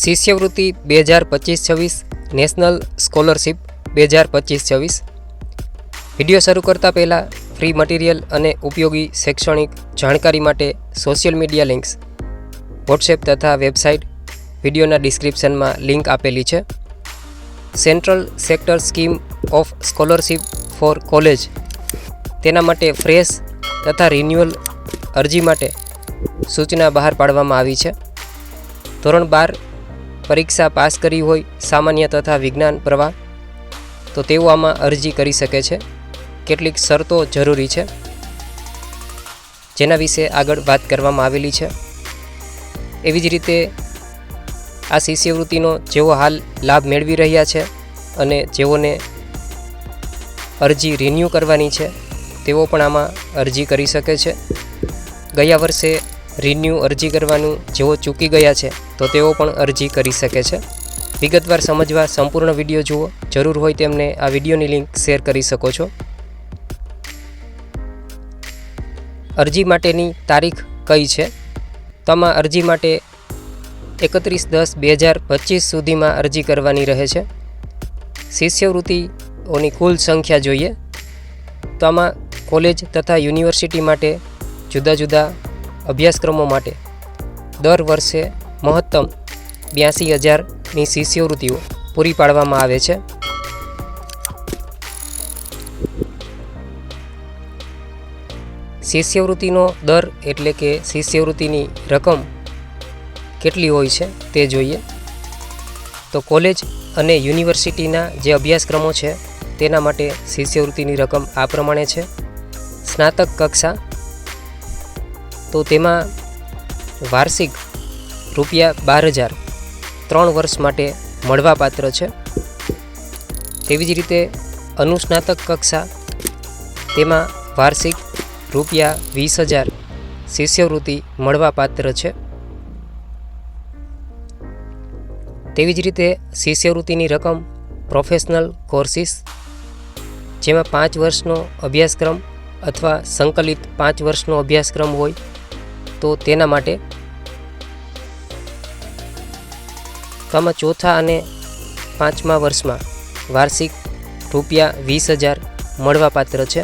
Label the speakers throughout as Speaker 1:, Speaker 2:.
Speaker 1: શિષ્યવૃત્તિ બે હજાર પચીસ છવ્વીસ, નેશનલ સ્કોલરશિપ બે હજાર પચીસ છવ્વીસ. વીડિયો શરૂ કરતાં પહેલાં ફ્રી મટીરિયલ અને ઉપયોગી શૈક્ષણિક જાણકારી માટે સોશિયલ મીડિયા લિંક્સ, વોટ્સએપ તથા વેબસાઇટ વિડીયોના ડિસ્ક્રિપ્શનમાં લિંક આપેલી છે. Central sector scheme of scholarship for college. તેના માટે ફ્રેશ તથા રિન્યુઅલ અરજી માટે સૂચના બહાર પાડવામાં આવી છે. ધોરણ બાર પરીક્ષા પાસ કરી હોય, સામાન્ય તથા વિજ્ઞાન પ્રવાહ, તો તેઓ આમાં અરજી કરી શકે છે. કેટલીક શરતો જરૂરી છે, જેના વિશે આગળ વાત કરવામાં આવેલી છે. એવી જ રીતે, આ શિષ્યવૃત્તિનો જેઓ હાલ લાભ મેળવી રહ્યા છે અને જેઓને અરજી રિન્યૂ કરવાની છે, તેઓ પણ આમાં અરજી કરી શકે છે. ગયા વર્ષે રિન્યૂ અરજી કરવાનું જેઓ ચૂકી ગયા છે, તો તેઓ પણ અરજી કરી શકે છે. વિગતવાર સમજવા સંપૂર્ણ વીડિયો જુઓ. જરૂર હોય તેમને આ વિડીયોની લિંક શેર કરી શકો છો. અરજી માટેની તારીખ કઈ છે? તમા અરજી માટે એકત્રીસ દસ બે હજાર પચીસ સુધીમાં અરજી કરવાની રહે છે. શિષ્યવૃત્તિઓની કુલ સંખ્યા જોઈએ. તો આમાં કોલેજ તથા યુનિવર્સિટી માટે જુદા જુદા અભ્યાસક્રમો માટે. દર વર્ષે મહત્તમ બ્યાસી હજારની શિષ્યવૃત્તિઓ પૂરી પાડવામાં આવે છે. શિષ્યવૃત્તિનો દર એટલે કે શિષ્યવૃત્તિની રકમ કેટલી હોય છે તે જોઈએ. તો કોલેજ અને યુનિવર્સિટીના જે અભ્યાસક્રમો છે તેના માટે શિષ્યવૃત્તિની રકમ આ પ્રમાણે છે. સ્નાતક કક્ષા તો તેમાં વાર્ષિક રૂપિયા બાર હજાર ત્રણ વર્ષ માટે મળવાપાત્ર છે. તેવી જ રીતે અનુસ્નાતક કક્ષા તેમાં વાર્ષિક રૂપિયા વીસ હજાર શિષ્યવૃત્તિ મળવાપાત્ર છે. તેવી જ રીતે શિષ્યવૃત્તિની રકમ પ્રોફેશનલ કોર્સિસ જેમાં પાંચ વર્ષનો અભ્યાસક્રમ અથવા સંકલિત પાંચ વર્ષનો અભ્યાસક્રમ હોય તો તેના માટે તો ચોથા અને પાંચમા વર્ષમાં વાર્ષિક રૂપિયા વીસ હજાર મળવાપાત્ર છે.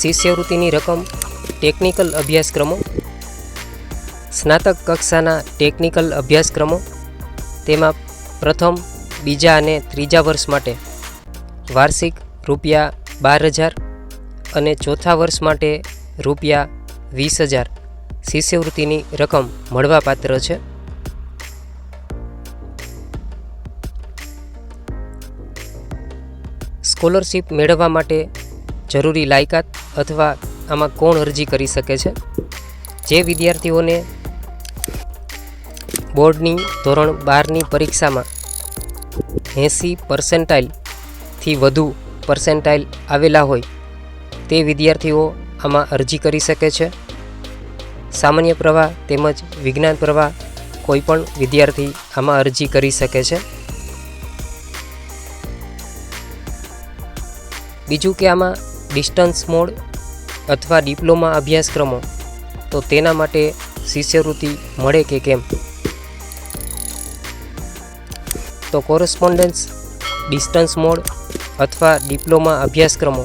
Speaker 1: શિષ્યવૃત્તિની રકમ ટેકનિકલ અભ્યાસક્રમો, સ્નાતક કક્ષાના ટેકનિકલ અભ્યાસક્રમો, તેમાં પ્રથમ, બીજા અને ત્રીજા વર્ષ માટે વાર્ષિક રૂપિયા બાર હજાર અને ચોથા વર્ષ માટે રૂપિયા વીસ હજાર શિષ્યવૃત્તિની રકમ મળવાપાત્ર છે. સ્કોલરશિપ મેળવવા માટે જરૂરી લાયકાત અથવા આમાં કોણ અરજી કરી શકે છે? જે વિદ્યાર્થીઓને બોર્ડની ધોરણ બારની પરીક્ષામાં એંસી પર્સન્ટાઇલથી વધુ પર્સેન્ટાઇલ આવેલા હોય તે વિદ્યાર્થીઓ આમાં અરજી કરી શકે છે. સામાન્ય પ્રવાહ તેમજ વિજ્ઞાન પ્રવાહ કોઈપણ વિદ્યાર્થી આમાં અરજી કરી શકે છે. બીજું કે આમાં ડિસ્ટન્સ મોડ અથવા ડિપ્લોમા અભ્યાસક્રમો, તો તેના માટે શિષ્યવૃત્તિ મળે કે કેમ? તો કોરસ્પોન્ડન્સ, ડિસ્ટન્સ મોડ અથવા ડિપ્લોમા અભ્યાસક્રમો,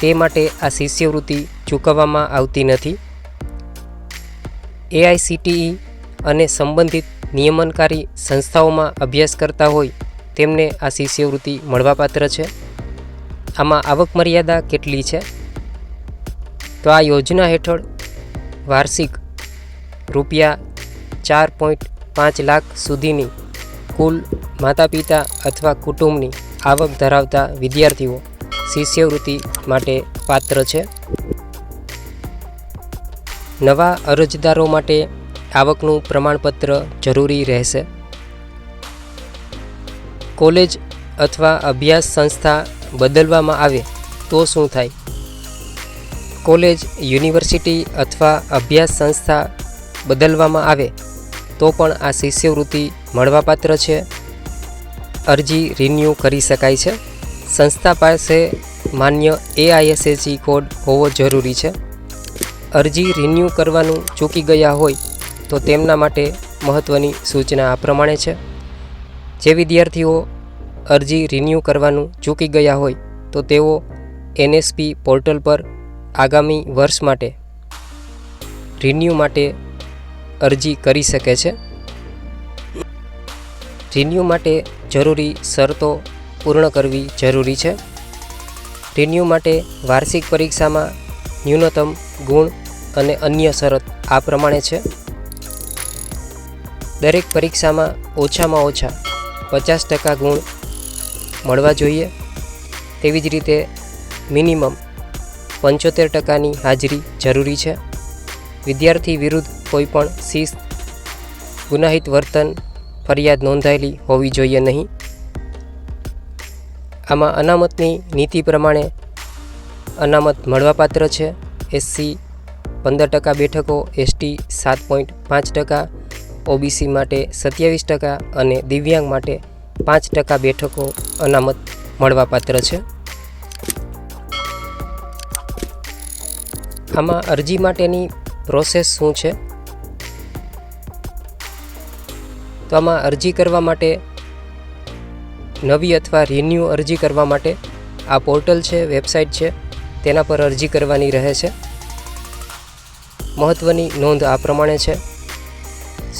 Speaker 1: તે માટે આ શિષ્યવૃત્તિ ચૂકવવામાં આવતી નથી. એઆઈસીટીઈ અને સંબંધિત નિયમનકારી સંસ્થાઓમાં અભ્યાસ કરતા હોય, તેમને આ શિષ્યવૃત્તિ મળવાપાત્ર છે. આમાં આવક મર્યાદા કેટલી છે? તો આ યોજના હેઠળ વાર્ષિક રૂપિયા ચાર પોઈન્ટ પાંચ લાખ સુધીની કુલ માતા પિતા અથવા કુટુંબની આવક ધરાવતા વિદ્યાર્થીઓ શિષ્યવૃત્તિ માટે પાત્ર છે. નવા અરજદારો માટે આવકનું પ્રમાણપત્ર જરૂરી રહેશે. કોલેજ અથવા અભ્યાસ સંસ્થા બદલવામાં આવે તો શું થાય? કોલેજ, યુનિવર્સિટી અથવા અભ્યાસ સંસ્થા બદલવામાં આવે તો પણ આ શિષ્યવૃત્તિ મળવાપાત્ર છે? અરજી રિન્યૂ કરી શકાય છે. સંસ્થા પાસે માન્ય એઆઈએસએસી કોડ હોવો જરૂરી છે. અરજી રિન્યૂ કરવાનું ચૂકી ગયા હોય તો તેમના માટે મહત્ત્વની સૂચના આ પ્રમાણે છે. જે વિદ્યાર્થીઓ અરજી રિન્યૂ કરવાનું ચૂકી ગયા હોય તો તેઓ એનએસપી પોર્ટલ પર આગામી વર્ષ માટે રિન્યૂ માટે અરજી કરી શકે છે. રિન્યૂ માટે જરૂરી શરતો પૂર્ણ કરવી જરૂરી છે. રિન્યૂ માટે વાર્ષિક પરીક્ષામાં ન્યૂનતમ ગુણ અને અન્ય શરત આ પ્રમાણે છે. દરેક પરીક્ષામાં ઓછામાં ઓછા પચાસ ટકા ગુણ મળવા જોઈએ. તેવી જ રીતે મિનિમમ પંચોતેર ટકાની હાજરી જરૂરી છે. વિદ્યાર્થી વિરુદ્ધ કોઈપણ શિસ્ત, ગુનાહિત વર્તન ફરિયાદ નોંધાયેલી હોવી જોઈએ નહીં. આમાં અનામતની નીતિ પ્રમાણે અનામત મળવાપાત્ર છે. એસસી પંદર ટકા બેઠકો, એસટી સાત પોઈન્ટ પાંચ ટકા, ઓબીસી માટે સત્યાવીસ ટકા અને દિવ્યાંગ માટે પાંચ ટકા બેઠકો અનામત મળવાપાત્ર છે. આમાં અરજી માટેની પ્રોસેસ શું છે? તો આમાં અરજી કરવા માટે, નવી અથવા રિન્યૂ અરજી કરવા માટે આ પોર્ટલ છે વેબસાઇટ છે, તેના પર અરજી કરવાની રહે છે. મહત્ત્વની નોંધ આ પ્રમાણે છે.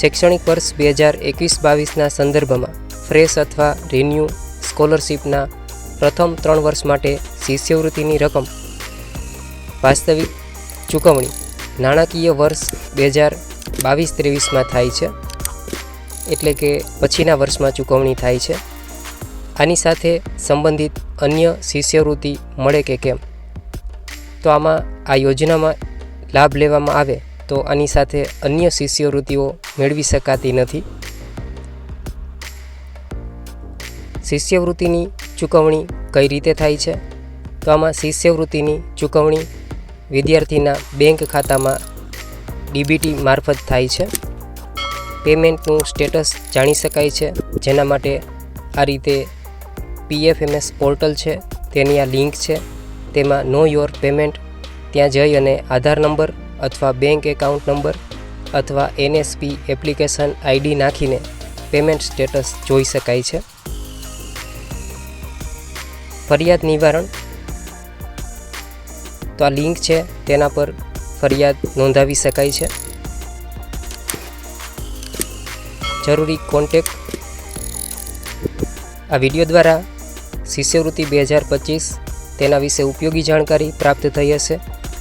Speaker 1: શૈક્ષણિક વર્ષ બે હજાર એકવીસ બાવીસના સંદર્ભમાં ફ્રેશ અથવા રિન્યૂ સ્કોલરશિપના પ્રથમ ત્રણ વર્ષ માટે શિષ્યવૃત્તિની રકમ. વાસ્તવિક ચૂકવણી નાણાકીય વર્ષ બે હજાર બાવીસ ત્રેવીસમાં થાય છે. એટલે કે પછીના વર્ષમાં ચૂકવણી થાય છે. આની સાથે સંબંધિત અન્ય શિષ્યવૃત્તિ મળે કે કેમ? તો આમાં આ યોજનામાં લાભ લેવામાં આવે તો આની સાથે અન્ય શિષ્યવૃત્તિઓ મેળવી શકાતી નથી. શિષ્યવૃત્તિની ચૂકવણી કઈ રીતે થાય છે? તો આમાં શિષ્યવૃત્તિની ચૂકવણી વિદ્યાર્થીના બેંક ખાતામાં ડીબીટી મારફત થાય છે. પેમેન્ટનું સ્ટેટસ જાણી શકાય છે. જેના માટે આ રીતે પીએફએમએસ પોર્ટલ છે. તેની આ લિંક છે. તેમાં નો યોર પેમેન્ટ, ત્યાં જઈ અને આધાર નંબર અથવા બેંક એકાઉન્ટ નંબર અથવા એનએસપી એપ્લિકેશન આઈડી નાખીને પેમેન્ટ સ્ટેટસ જોઈ શકાય છે. ફરિયાદ નિવારણ. તો આ લિંક છે. તેના પર ફરિયાદ નોંધાવી શકાય છે. જરૂરી કોન્ટેક આ વીડિયો દ્વારા શિષ્યવૃત્તિ બે હજાર પચીસ તેના વિશે ઉપયોગી જાણકારી પ્રાપ્ત થઈ હશે.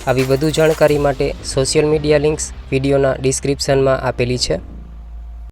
Speaker 1: આવી વધુ જાણકારી માટે સોશિયલ મીડિયા લિંક્સ વિડીયોના ડિસ્ક્રિપ્શનમાં આપેલી છે.